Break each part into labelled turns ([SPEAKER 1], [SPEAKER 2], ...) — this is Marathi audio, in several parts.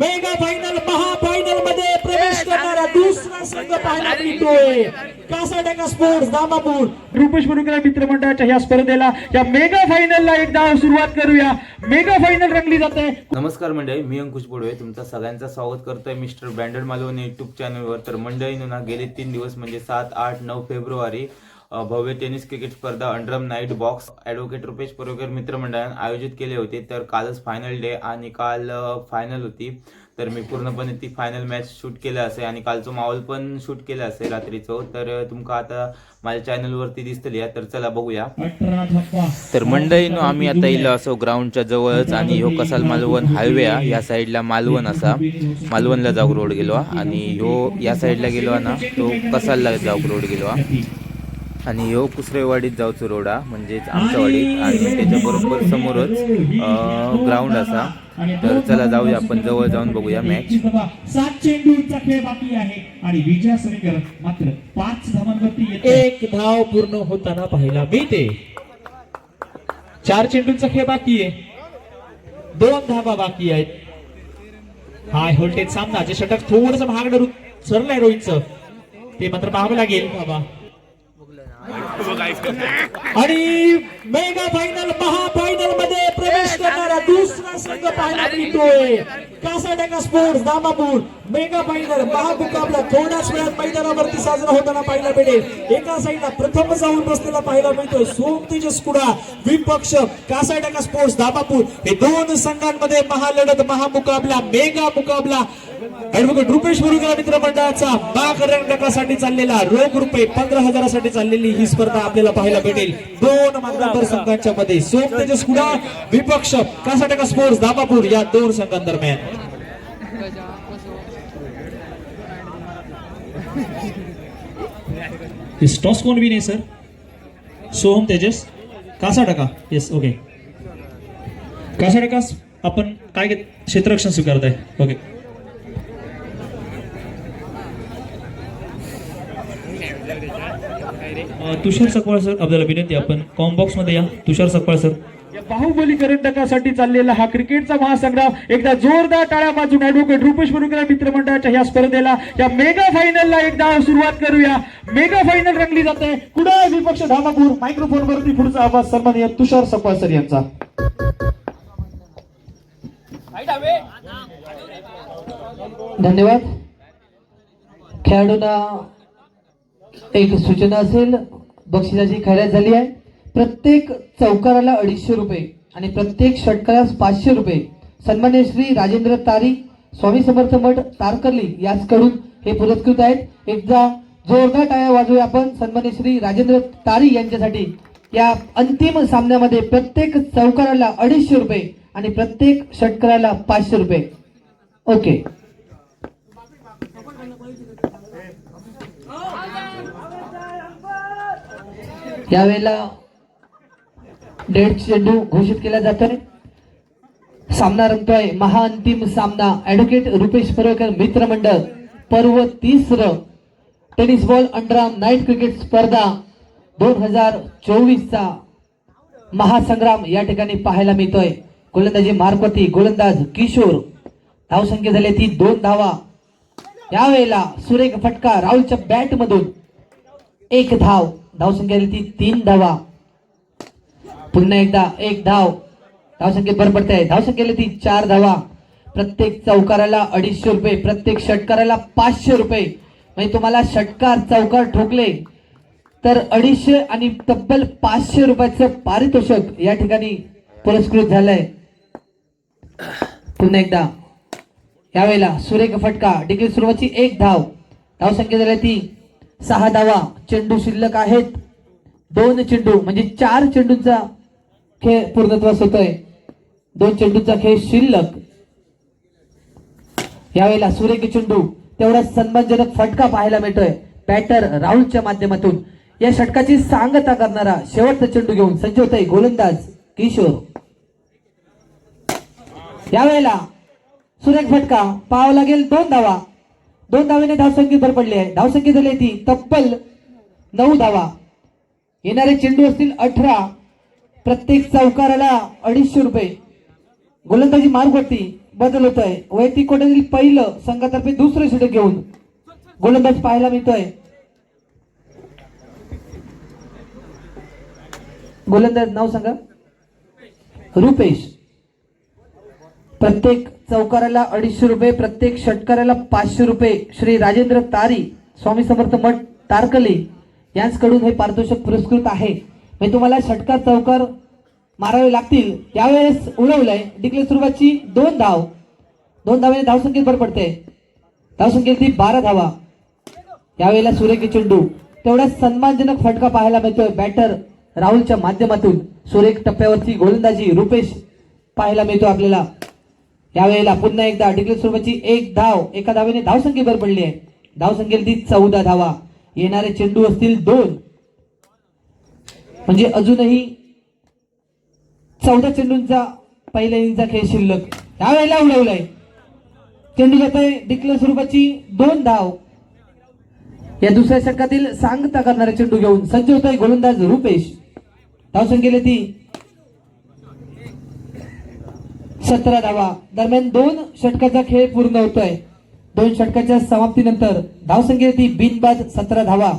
[SPEAKER 1] मेगा फायनल महाफायनलमध्ये प्रवेश करणारा दुसरा संघ पाहायला मिळतोय कासाटेका स्पोर्ट्स दामापूर.
[SPEAKER 2] रुपेश मुरुगला मित्रमंडळाच्या ह्या स्पर्धेला या मेगा फायनलला एकदा सुरुवात करूया. मेगा फायनल रंगली जाते.
[SPEAKER 3] नमस्कार मंडळी मी अंकुश बोडवे. तुमचं सगळ्यांचं स्वागत करतोय मिस्टर ब्रँडेड मालवण युट्यूब चॅनलवर तर मंडळीनं ना गेले तीन दिवस म्हणजे सात आठ नऊ फेब्रुवारी भव्य टेनिस क्रिकेट स्पर्धा underarm night box advocate Rupesh Parokar मित्रमंडळानं आयोजित केले होते. तर कालच फायनल डे आणि काल फायनल होती. तर मी पूर्णपणे ती फायनल मॅच शूट केलं असेल आणि कालचं माहोल पण शूट केलं असेल रात्रीचं. तर तुमका आता माझ्या चॅनलवरती दिसतली तर चला बघूया. तर मंडळीनो आम्ही आता इलो असो ग्राउंडच्या जवळच आणि ह्यो कसाल मालवण हायवे या साईडला मालवण असा. मालवणला जाऊक रोड गेलो आणि ह्यो या साईडला गेलो ना तो कसालला जाऊक रोड गेलो हा. आणि ह्यो कुसरेवाडीत जाऊचो रोड हा म्हणजेच आमच्या वाडीत आणि त्याच्या बरोबर समोरच ग्राउंड असा. तर चला जाऊया आपण जवळ जाऊन बघूया मॅच
[SPEAKER 1] सात चेंडूंचा खेळ बाकी आहे. आणि विजय समीकरण मात्र पाच धावांवरती एक धाव पूर्ण होताना पाहायला मिळते. चार चेंडूंचा खेळ बाकी आहे. दोन धावा बाकी आहेत. हाय व्होल्टेज सामना जे षटक थोडस महागड सरलंय रोहितचं. ते मात्र पाहावं लागेल. बाबा आणि मेगा फायनल महाफायनलमध्ये प्रवेश करणारा दुसरा संघ पाहायला मिळतोय. कासाटेका स्पोर्ट्स दामापूर. मेगा फायनल महामुकाबला थोड्याच वेळात मैदानावरती साजरा होताना पाहायला मिळेल. एका साईडला प्रथम जाऊन बसलेला पाहायला मिळतोय. सोम तेजस कुडा विपक्ष कासाटेका स्पोर्ट्स दामापूर. हे दोन संघांमध्ये महालढत महामुकाबला मेगा मुकाबला. ऍडव्होकेट रुपेश मुरुगला मित्र मंडळाचा बाग रंगकासाठी चाललेला रोख रुपये पंधरा हजारासाठी चाललेली ही स्पर्धा आपल्याला पाहायला भेटेल. दोन मान्यवर संघांच्या मध्ये. सोम तेजस कुडा विपक्ष कासाटेका स्पोर्ट्स दाबापूर या दोन संघांदरम्यान. टॉस कोण विन आहे सर सोहम तेजस? कासा टाका येस ओके कासा टाका आपण काय घेत क्षेत्ररक्षण स्वीकारताय? ओके तुषार सकवाळ सर आपल्याला विनंती आपण कॉम बॉक्समध्ये या. तुषार सकवाळ सर.
[SPEAKER 2] या बाहुबली करंडकासाठी चाललेला हा क्रिकेटचा महासंग्राम एकदा जोरदार टाळ्या बाजून ऍडव्होकेट रुपेश मुरुगला मित्रमंडळाच्या ह्या स्पर्धेला या मेगा फायनलला एकदा सुरुवात करूया. मेगा फायनल रंगली जाते. कुडाळ विपक्ष धामापूर. मायक्रोफोन वरती पुढचा आवाज सन्माननीय तुषार सपाळ सर यांचा.
[SPEAKER 4] धन्यवाद. खेळाडूंना एक सूचना असेल बक्षिसाची खैरात झाली आहे. प्रत्येक चौकाराला अडीचशे रुपये आणि प्रत्येक षटकाला पाचशे रुपये. सन्मान्य श्री राजेंद्र तारी स्वामी समर्थ मठ तारकर्ली याचकडून हे पुरस्कृत आहेत. एकदा जोरदार टाळ्या वाजवूया आपण. सन्मान्य श्री राजेंद्र तारी यांच्यासाठी या अंतिम सामन्यामध्ये प्रत्येक चौकाराला अडीचशे रुपये आणि प्रत्येक षटकाराला पाचशे रुपये. ओके. यावेळेला डेड चेंडू घोषित केला जातोय सामना रंगतोय. महाअंतिम सामना. ऍडव्होकेट रुपेश परवकर मित्रमंडळ पर्व तिसरं tennis ball underarm night cricket स्पर्धा दोन हजार चोवीसचा महासंग्राम या ठिकाणी पाहायला मिळतोय. गोलंदाजी मारपती गोलंदाज किशोर. धावसंख्या झाली ती दोन धावा. यावेळेला सुरेख फटका राहुलच्या बॅट मधून. एक धाव. धावसंख्या ती तीन धावा. पुन्हा एकदा एक धाव. धावसंख्येत भर पडते. आहे धावसंख्या ती चार धावा. प्रत्येक चौकाराला अडीचशे रुपये प्रत्येक षटकाराला पाचशे रुपये. म्हणजे तुम्हाला षटकार चौकार ठोकले तर अडीचशे आणि तब्बल पाचशे रुपयाचं पारितोषिक या ठिकाणी पुरस्कृत झालंय. पुन्हा एकदा. यावेळेला सुरेख फटका. डिग्री सुरुवातीची एक धाव. धावसंख्या झाली ती सहा धावा चेंडू शिल्लक आहेत. दोन चेंडू म्हणजे चार चेंडूंचा खेळ पूर्णत्वास होतोय. दोन चेंडूंचा खेळ शिल्लक. यावेळेला सुरेख चेंडू तेवढा सन्मानजनक फटका पाहायला मिळतोय. बॅटर राहुलच्या माध्यमातून. या षटकाची सांगता करणारा शेवटचा चेंडू घेऊन सज्ज होतोय गोलंदाज किशोर. यावेळेला सुरेख फटका पाव लागेल दोन धावा. दोन धावेने धावसंख्येत भर पडली आहे. धावसंख्या झाली आहे ती तब्बल नऊ धावा. येणारे चेंडू असतील अठरा. प्रत्येक चौकाराला अडीचशे रुपये. गोलंदाजी मार्ग होती बदल होतोय. वैयक्तिक कोट्यातील पहिलं संघातर्फे दुसरं षटक घेऊन गोलंदाज पाहायला मिळतोय. गोलंदाज नाव सांगा. रुपेश. प्रत्येक चौकाराला अडीचशे रुपये प्रत्येक षटकाराला पाचशे रुपये. श्री राजेंद्र तारी स्वामी समर्थ मठ तारकले यांचकडून हे पारितोषिक पुरस्कृत आहे. म्हणजे तुम्हाला षटकार चौकार मारावे लागतील यावेळेस उडवलंय. डिक्लेअर सुरुवातची दोन धाव. दोन धावेने धावसंख्येत भर पडते. धावसंख्येत बारा धावा. यावेळेला सुरेखी चेंडू. तेवढा सन्मानजनक फटका पाहायला मिळतोय बॅटर राहुलच्या माध्यमातून. सुरेख टप्प्यावरची गोलंदाजी रुपेश पाहायला मिळतो आपल्याला. यावेळेला पुन्हा एकदा डिक्लेअर स्वरूपाची एक धाव एका धावेने धावसंख्येवर पडली आहे. धावसंख्येला ती चौदा धावा. येणारे चेंडू असतील दोन. म्हणजे अजूनही चौदा चेंडूंचा पहिल्या इनिंगचा खेळ शिल्लक. यावेळेला उडवलाय. चेंडू जातोय डिक्लेअर स्वरूपाची दोन धाव. या दुसऱ्या षटकातील सांगता करणारा चेंडू घेऊन सज्ज होतोय गोलंदाज रुपेश. धावसंख्येला ती सतरा धावा दरम्यान दोन षटकाचा खेळ पूर्ण होतोय. दोन षटकाच्या समाप्तीनंतर धावसंख्येला ती बिनबाद सतरा धावा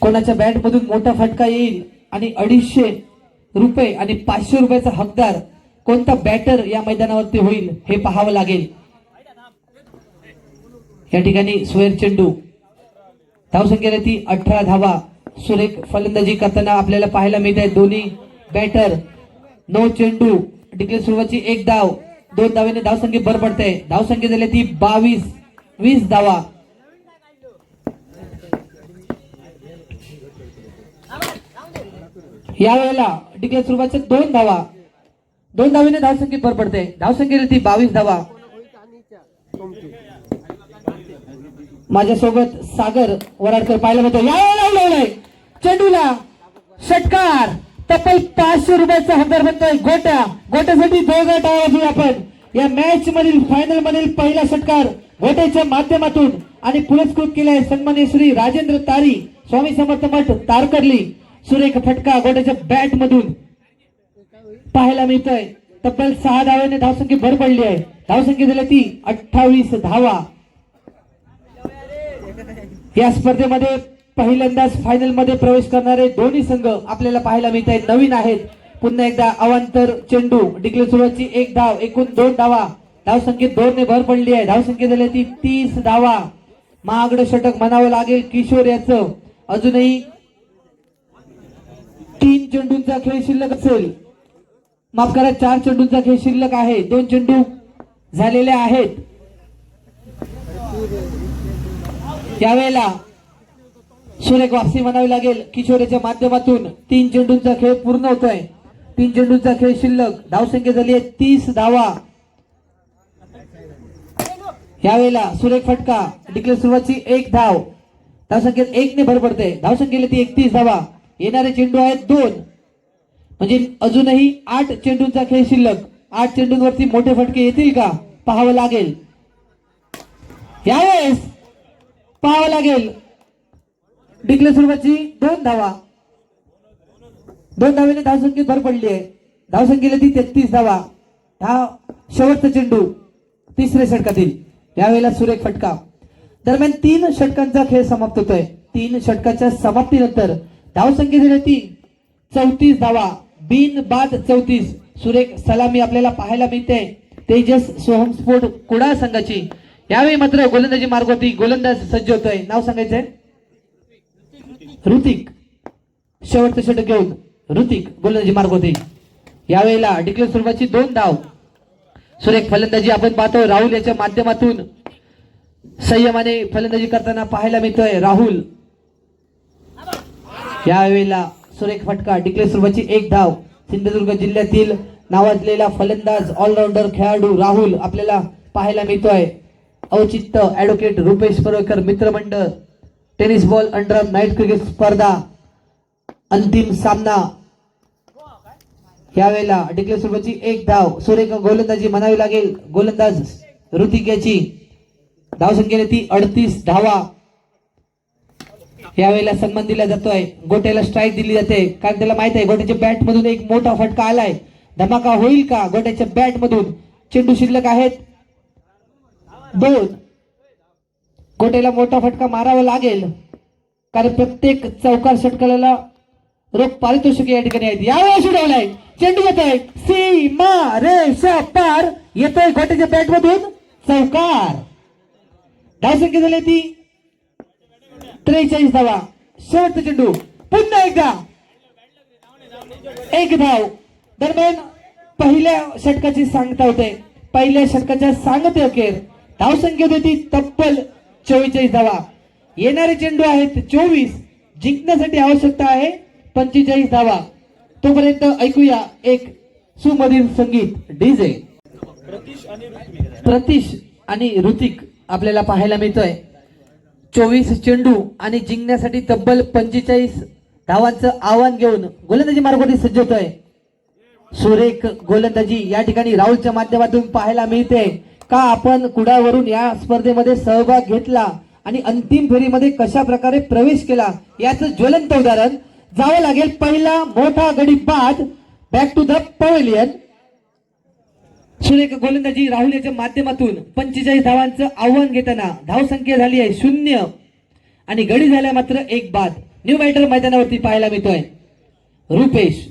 [SPEAKER 4] कोणाच्या बॅट मधून मोठा फटका येईल आणि अडीचशे रुपये आणि पाचशे रुपयाचा हकदार कोणता बॅटर या मैदानावरती होईल हे पाहावं लागेल. या ठिकाणी सुहेर चेंडू. धावसंख्येला ती अठरा धावा सुरेख फलंदाजी करताना आपल्याला पाहायला मिळत आहे दोन्ही बॅटर. नो चेंडू. डिक्लेअर सुरुवातची एक धाव दोन धावेने धावसंख्या भर पडते. धावसंख्या झाली ती बावीस वीस धावा. यावेळेला डिक्लेअर सुरुवातच्या दोन धावा. दोन धावेने धावसंख्येत भर पडते. धावसंख्येला ती बावीस धावा. माझ्यासोबत सागर वराडकर पाहायला मिळतो. यावेळेला उडवलंय. चेंडूला षटकार. तब्बल पाचशे रुपयाचा हजर बनतोय गोट्या गोट्यासाठी दोघं टाळायची आपण. या मॅच मधील फायनल मधील पहिला षटकार गोट्याच्या माध्यमातून आणि पुरस्कृत केलाय सन्मान्य श्री राजेंद्र तारी स्वामी समर्थ मठ तारकर्ली. सुरेख फटका गोट्याच्या बॅट मधून पाहायला मिळतोय. तब्बल सहा धाव्याने धावसंख्या भर पडली आहे. धावसंख्या झाली ती अठ्ठावीस धावा. या स्पर्धेमध्ये पहिल्यांदाच फायनलमध्ये प्रवेश करणारे दोन्ही संघ आपल्याला पाहायला मिळत आहेत. नवीन आहेत. पुन्हा एकदा अवांतर चेंडू डिक्लेअर सुरुवातची एक धाव एकूण दोन धावा. धावसंख्येत दोन ने भर पडली आहे. धावसंख्या झाली ती तीस धावा. महागड षटक म्हणावं लागेल किशोर याचं. अजूनही तीन चेंडूंचा खेळ शिल्लक असेल. माफ करा चार चेंडूंचा खेळ शिल्लक आहे. दोन चेंडू झालेले आहेत. त्यावेळेला सुरेख वापसी म्हणावी लागेल किशोरीच्या माध्यमातून तीन चेंडूंचा खेळ पूर्ण होतोय. तीन चेंडूंचा खेळ शिल्लक धावसंख्या झाली आहे तीस धावा. यावेळेला सुरेख फटका डिक्लेअर सुरुवातची एक धाव. धावसंख्येत एक ने भर पडते धावसंख्येला ती एकतीस धावा. येणारे चेंडू आहेत दोन. म्हणजे अजूनही आठ चेंडूंचा खेळ शिल्लक. आठ चेंडूंवरती मोठे फटके येतील का? पाहावं लागेल. यावेळेस पाहावं लागेल. डिक्लेअर सुरुवातची दोन धावा. दोन धावेने धावसंख्येत भर पडली आहे धावसंख्येला ती तेहतीस धावा. हा शेवटचा चेंडू तिसऱ्या षटकातील. यावेळेला सुरेख फटका. दरम्यान तीन षटकांचा खेळ समाप्त होतोय. तीन षटकाच्या समाप्तीनंतर धावसंख्या झाल्या ती चौतीस धावा. बिन बाद चौतीस. सुरेख सलामी आपल्याला पाहायला मिळते. तेजस सोहम स्फोट कुडाळ संघाची. यावेळी मात्र गोलंदाजी मार्ग होती गोलंदाज सज्ज होतोय. नाव सांगायचंय? ऋतिक शेवटचं षटक घेऊन ऋतिक गोलंदाजी मार्ग होते. यावेळेला डिक्लेअर स्वरूपाची दोन धाव. सुरेख फलंदाजी आपण पाहतोय राहुल याच्या माध्यमातून संयमाने फलंदाजी करताना पाहायला मिळतोय. राहुल. यावेळेला सुरेख फटका. डिक्लेअर स्वरूपाची एक धाव. सिंधुदुर्ग जिल्ह्यातील नावाजलेला फलंदाज ऑलराऊंडर खेळाडू राहुल आपल्याला पाहायला मिळतोय. औचित्य ऍडव्होकेट रुपेश परळकर मित्रमंडळ. Tennis ball under night cricket स्पर्धा अंतिम सामना. यावेळेला डिक्लेअर स्वरूपाची एक धाव. सुरेख गोलंदाजी म्हणावी लागेल. गोलंदाज ऋतिक याची धावसंख्येने ती अडतीस धावा. यावेळेला सन्मान दिला जातोय. गोट्याला स्ट्राईक दिली जाते. कारण त्याला माहीत आहे गोट्याच्या बॅट मधून एक मोठा फटका आलाय. धमाका होईल का? गोट्याच्या बॅट मधून. चेंडू शिल्लक आहेत. दोन. गोटेला मोठा फटका मारावा लागेल. कारण प्रत्येक चौकार षटकाला रोख पारितोषिक या ठिकाणी आहेत. यावेळेस उडवलाय चेंडू येतोय सीमा स पार येतोय गोट्याच्या बॅट मधून चौकार धावसंख्या झाली ती त्रेचाळीस धावा. शेवटचा चेंडू. पुन्हा एकदा. एक धाव. दरम्यान पहिल्या षटकाची सांगता होते. पहिल्या षटकाच्या सांगते अखेर. धावसंख्या होती तब्बल चव्वेचाळीस धावा येणारे चेंडू आहेत चोवीस. जिंकण्यासाठी आवश्यकता आहे पंचेचाळीस धावा तोपर्यंत ऐकूया एक सुमधीर संगीत डीजे. प्रतीश आणि ऋतिक आपल्याला पाहायला मिळतोय. चोवीस चेंडू आणि जिंकण्यासाठी तब्बल पंचेचाळीस धावांचं आव्हान घेऊन गोलंदाजी मार्गावरती सज्ज होतोय. सुरेख गोलंदाजी या ठिकाणी राहुलच्या माध्यमातून पाहायला मिळते. का आपण कुडावरून या स्पर्धेमध्ये सहभाग घेतला आणि अंतिम फेरीमध्ये कशा प्रकारे प्रवेश केला याचं ज्वलंत उदाहरण जावं लागेल पहिला मोठा गडी बाद. बॅक टू द पवेलियन सुरेख गोलंदाजी राहुल याच्या माध्यमातून पंचेचाळीस धावांचं आव्हान घेताना धावसंख्या झाली आहे शून्य. आणि गडी झाल्या मात्र एक बाद. न्यू मॅटर मैदानावरती पाहायला मिळतोय. रुपेश.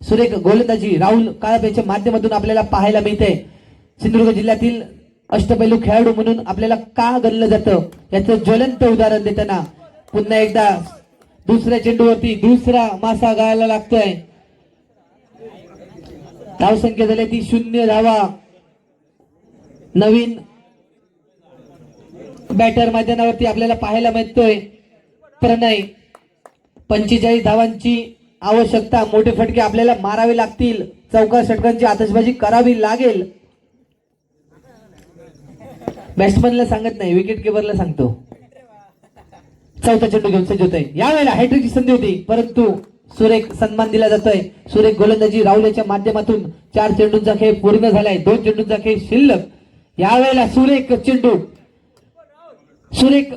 [SPEAKER 4] सुरेख गोलंदाजी राहुल काळप याच्या माध्यमातून आपल्याला पाहायला मिळते सिंधुदुर्ग जिल्ह्यातील अष्टपैलू खेळाडू म्हणून आपल्याला का गणलं जातं? याचं ज्वलंत उदाहरण देताना पुन्हा एकदा दुसऱ्या चेंडूवरती दुसरा मासा गाळायला लागतोय. धावसंख्या झाली ती शून्य धावा. नवीन बॅटर मैदानावरती आपल्याला पाहायला मिळतोय प्रणय. पंचेचाळीस धावांची आवश्यकता मोठे फटके आपल्याला मारावे लागतील. चौका षटकांची आतषबाजी करावी लागेल. बॅट्समनला सांगत नाही विकेट किपरला सांगतो. चौथा चेंडू घेऊन सज्ज होतोय यावेळेला हॅट्रिकची संधी होती परंतु सुरेख सन्मान दिला जातोय. सुरेख गोलंदाजी राहुल याच्या माध्यमातून चार चेंडूंचा खेळ पूर्ण झालाय दोन चेंडूंचा खेळ शिल्लक. यावेळेला सुरेख चेंडू. सुरेख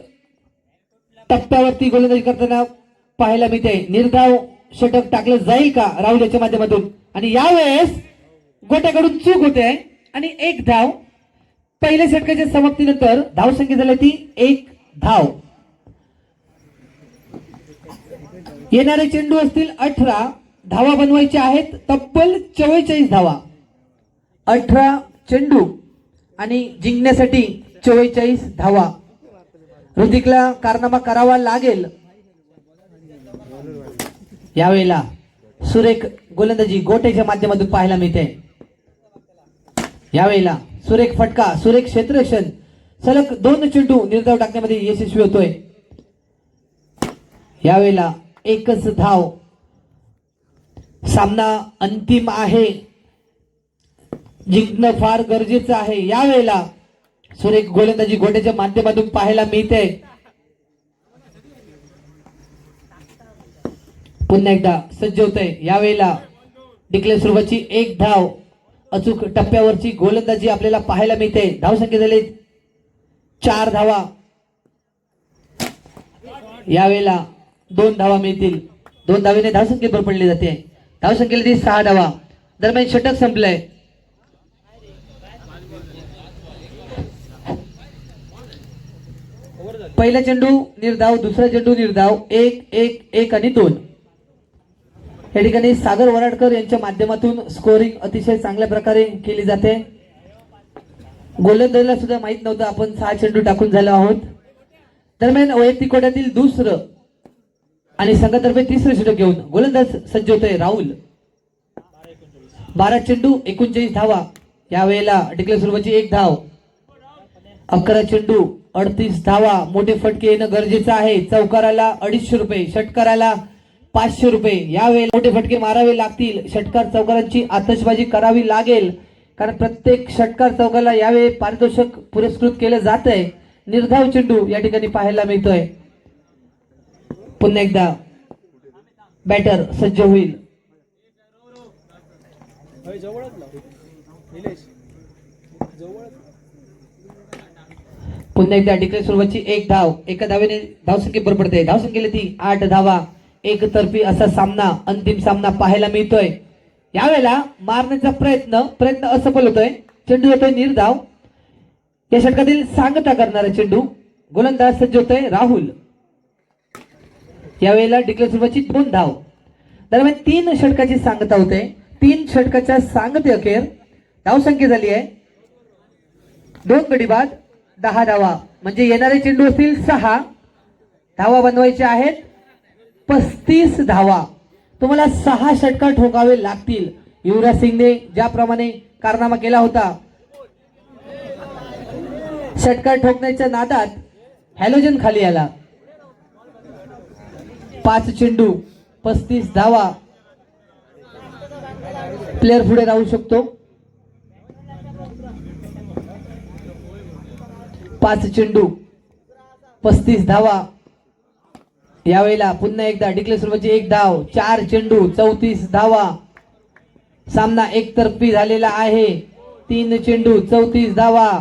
[SPEAKER 4] टप्प्यावरती गोलंदाजी करताना पाहायला मिळते. निर्धाव षटक टाकलं जाईल का राहुल याच्या माध्यमातून? आणि यावेळेस गोट्याकडून चूक होते आणि एक धाव पहिल्या षटकाच्या समाप्तीनंतर धावसंख्या झाली ती एक धाव. येणारे चेंडू असतील अठरा. धावा बनवायच्या आहेत तब्बल चव्वेचाळीस धावा. अठरा चेंडू आणि जिंकण्यासाठी चव्वेचाळीस धावा. ऋतिकला कारनामा करावा लागेल. यावेळेला सुरेख गोलंदाजी गोट्याच्या माध्यमातून पाहायला मिळते. यावेळेला सुरेख फटका सुरेख क्षेत्ररक्षण सलग दोन चेंडू निर्धाव टाकण्यामध्ये यशस्वी होतोय. यावेळेला एकच धाव. सामना अंतिम आहे. जिंकणं फार गरजेचं आहे. यावेळेला सुरेख गोलंदाजी गोट्याच्या माध्यमातून पाहायला मिळते पुन्हा एकदा सज्ज होत आहे यावेळेला डिक्लेअर सुरुवातची एक धाव. अचूक टप्प्यावरची गोलंदाजी आपल्याला पाहायला मिळते. धावसंख्या झाली. चार धावा. यावेळेला दोन धावा मिळतील. दोन धावेने धावसंख्येवर पडली जाते. धावसंख्येला ती सहा धावा. दरम्यान षटक संपलंय. पहिला चेंडू निर्धाव दुसरा चेंडू निर्धाव. एक एक एक आणि दोन. या ठिकाणी सागर वराडकर यांच्या माध्यमातून स्कोरिंग अतिशय चांगल्या प्रकारे केली जाते. गोलंदाजीला सुद्धा माहीत नव्हतं आपण सहा चेंडू टाकून झालो आहोत. दरम्यान वैयक्तिक कोट्यातील दुसरं आणि संघातर्फे तिसरं षटक घेऊन गोलंदाज सज्ज होतोय राहुल. बारा चेंडू एकोणचाळीस धावा. यावेळेला डिक्लेअर सुरुवातीची एक धाव. अकरा चेंडू अडतीस धावा. मोठे फटके येणं गरजेचं आहे. चौकाराला अडीचशे रुपये षटकाराला पाचशे रुपये. यावेळेला मोठे फटके मारावे लागतील. षटकार चौकारांची आतषबाजी करावी लागेल. कारण प्रत्येक षटकार चौकाला यावेळी पारितोषिक पुरस्कृत केलं जात आहे निर्धाव चेंडू या ठिकाणी पाहायला मिळतोय. पुन्हा एकदा. बॅटर सज्ज होईल. पुन्हा एकदा डिक्लेअर सुरुवातची एक धाव. एका धावेने धावसंख्ये बरोबर पडते. धावसंख्येला ती आठ धावा. एकतर्फी असा सामना अंतिम सामना पाहायला मिळतोय. यावेळेला मारण्याचा प्रयत्न प्रयत्न असफल होतोय. चेंडू येतोय निर्धाव. या षटकातील सांगता करणारा चेंडू गोलंदाज सज्ज होतोय राहुल. यावेळेला डिक्लेअर सुरुवाची दोन धाव. दरम्यान तीन षटकाची सांगता होते. तीन षटकाच्या सांगते अखेर धाव संख्या झाली आहे. दोन गडी बाद दहा धावा. म्हणजे येणारे चेंडू असतील सहा. धावा बनवायच्या आहेत. पस्तीस धावा. तुम्हाला सहा षटकार ठोकावे लागतील. युवराज सिंगने ज्याप्रमाणे कारनामा केला होता. षटकार ठोकण्याच्या नादात हॅलोजन खाली आला. पाच चेंडू पस्तीस धावा. प्लेअर पुढे राहू शकतो. पाच चेंडू पस्तीस धावा. यावेळेला पुन्हा एकदा डिक्लेअर एक धाव चार चेंडू चौतीस धावा. सामना एकतर्फी झालेला आहे. तीन चेंडू चौतीस धावा.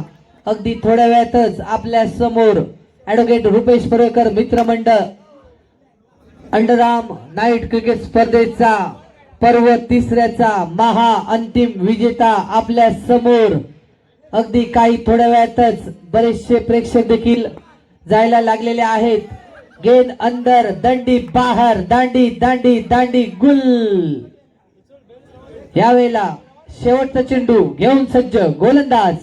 [SPEAKER 4] अगदी थोड्या वेळातच आपल्यासमोर ऍडव्होकेट रुपेश परेकर मित्रमंडळ. अंडरआर्म नाईट क्रिकेट स्पर्धेचा पर्व तिसऱ्याचा महा अंतिम विजेता आपल्यासमोर. अगदी काही थोड्या वेळातच बरेचसे प्रेक्षक देखील जायला लागलेले आहेत. गेंद अंदर दंडी बाहेर दांडी दांडी दांडी गुल. यावेळेला शेवटचा चेंडू घेऊन सज्ज गोलंदाज.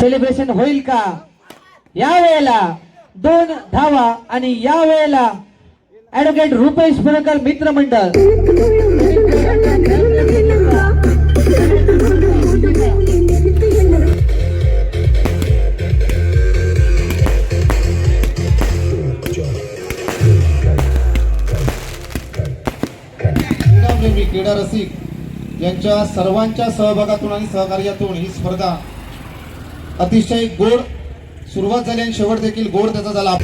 [SPEAKER 4] सेलिब्रेशन होईल का? या वेळेला दोन धावा आणि या वेळेला ऍडव्होकेट रुपेश पुरकर मित्रमंडळ
[SPEAKER 5] क्रीडा रसिक यांच्या सर्वांच्या सहभागातून आणि सहकार्यातून ही स्पर्धा अतिशय गोड सुरुवात झाली आणि शेवट देखील गोड त्याचा झाला.